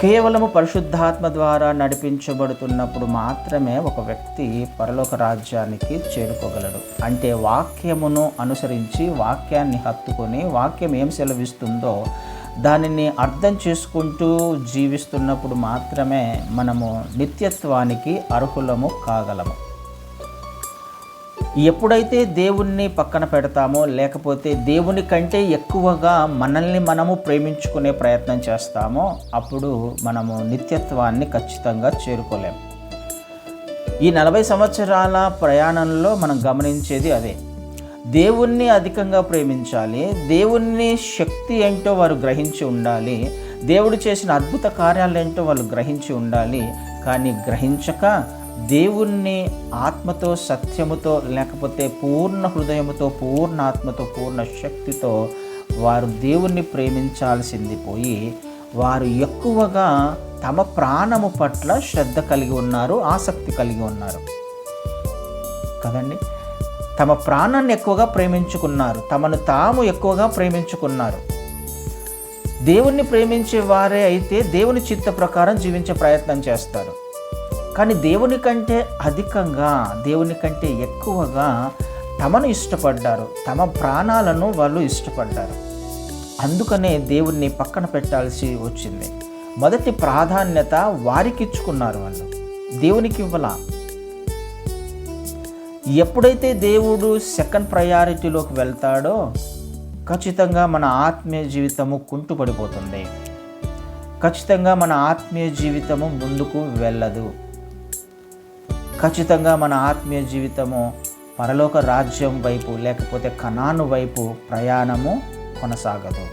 కేవలము పరిశుద్ధాత్మ ద్వారా నడిపించబడుతున్నప్పుడు మాత్రమే ఒక వ్యక్తి పరలోక రాజ్యానికి చేరుకోగలడు. అంటే వాక్యమును అనుసరించి వాక్యాన్ని హత్తుకొని వాక్యం ఏం సెలవిస్తుందో దానిని అర్థం చేసుకుంటూ జీవిస్తున్నప్పుడు మాత్రమే మనము నిత్యత్వానికి అర్హులము కాగలము. ఎప్పుడైతే దేవుణ్ణి పక్కన పెడతామో లేకపోతే దేవుని కంటే ఎక్కువగా మనల్ని మనము ప్రేమించుకునే ప్రయత్నం చేస్తామో అప్పుడు మనము నిత్యత్వాన్ని ఖచ్చితంగా చేరుకోలేము ఈ నలభై సంవత్సరాల ప్రయాణంలో మనం గమనించేది అదే. దేవుణ్ణి అధికంగా ప్రేమించాలి దేవుణ్ణి శక్తి ఏంటో వారు గ్రహించి ఉండాలి దేవుడు చేసిన అద్భుత కార్యాలు ఏంటో వాళ్ళు గ్రహించి ఉండాలి కానీ గ్రహించక దేవుణ్ణి ఆత్మతో సత్యముతో లేకపోతే పూర్ణ హృదయముతో పూర్ణ ఆత్మతో పూర్ణ శక్తితో వారు దేవుణ్ణి ప్రేమించాల్సింది పోయి వారు ఎక్కువగా తమ ప్రాణము పట్ల శ్రద్ధ కలిగి ఉన్నారు ఆసక్తి కలిగి ఉన్నారు. కదండి? తమ ప్రాణాన్ని ఎక్కువగా ప్రేమించుకున్నారు తమను తాము ఎక్కువగా ప్రేమించుకున్నారు. దేవుణ్ణి ప్రేమించే వారే అయితే దేవుని చిత్త ప్రకారం జీవించే ప్రయత్నం చేస్తారు. కానీ దేవుని కంటే అధికంగా దేవుని కంటే ఎక్కువగా తమను ఇష్టపడ్డారు. తమ ప్రాణాలను వాళ్ళు ఇష్టపడ్డారు. అందుకనే దేవుణ్ణి పక్కన పెట్టాల్సి వచ్చింది. మొదటి ప్రాధాన్యత వారికి ఇచ్చుకున్నారు వాళ్ళు. దేవునికి ఇవ్వాల ఎప్పుడైతే దేవుడు సెకండ్ ప్రయారిటీలోకి వెళ్తాడో ఖచ్చితంగా మన ఆత్మీయ జీవితము కుంటుపడిపోతుంది. ఖచ్చితంగా మన ఆత్మీయ జీవితము ముందుకు వెళ్ళదు. ఖచ్చితంగా మన ఆత్మీయ జీవితము పరలోక రాజ్యం వైపు లేకపోతే కణాను వైపు ప్రయాణము కొనసాగదు.